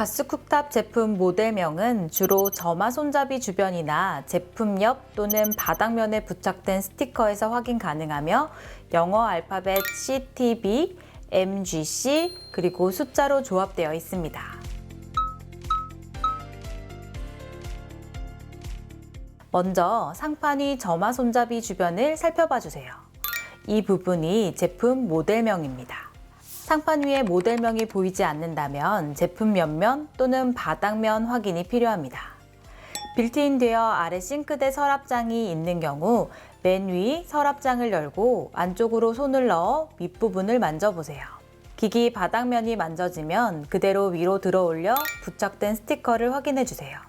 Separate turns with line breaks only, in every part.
가스 쿡탑 제품 모델명은 주로 점화 손잡이 주변이나 제품 옆 또는 바닥면에 부착된 스티커에서 확인 가능하며 영어 알파벳 CTB, MGC 그리고 숫자로 조합되어 있습니다. 먼저 상판 위 점화 손잡이 주변을 살펴봐 주세요. 이 부분이 제품 모델명입니다. 상판 위에 모델명이 보이지 않는다면 제품 옆면 또는 바닥면 확인이 필요합니다. 빌트인 되어 아래 싱크대 서랍장이 있는 경우 맨 위 서랍장을 열고 안쪽으로 손을 넣어 밑부분을 만져보세요. 기기 바닥면이 만져지면 그대로 위로 들어 올려 부착된 스티커를 확인해 주세요.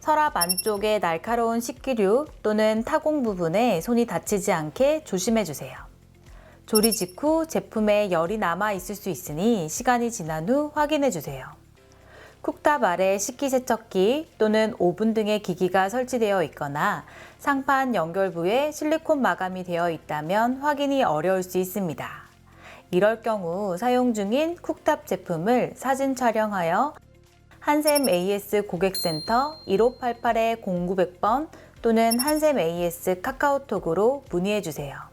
서랍 안쪽에 날카로운 식기류 또는 타공 부분에 손이 닿히지 않게 조심해 주세요. 조리 직후 제품에 열이 남아 있을 수 있으니 시간이 지난 후 확인해 주세요. 쿡탑 아래 식기세척기 또는 오븐 등의 기기가 설치되어 있거나 상판 연결부에 실리콘 마감이 되어 있다면 확인이 어려울 수 있습니다. 이럴 경우 사용 중인 쿡탑 제품을 사진 촬영하여 한샘 AS 고객센터 1588-0900번 또는 한샘 AS 카카오톡으로 문의해 주세요.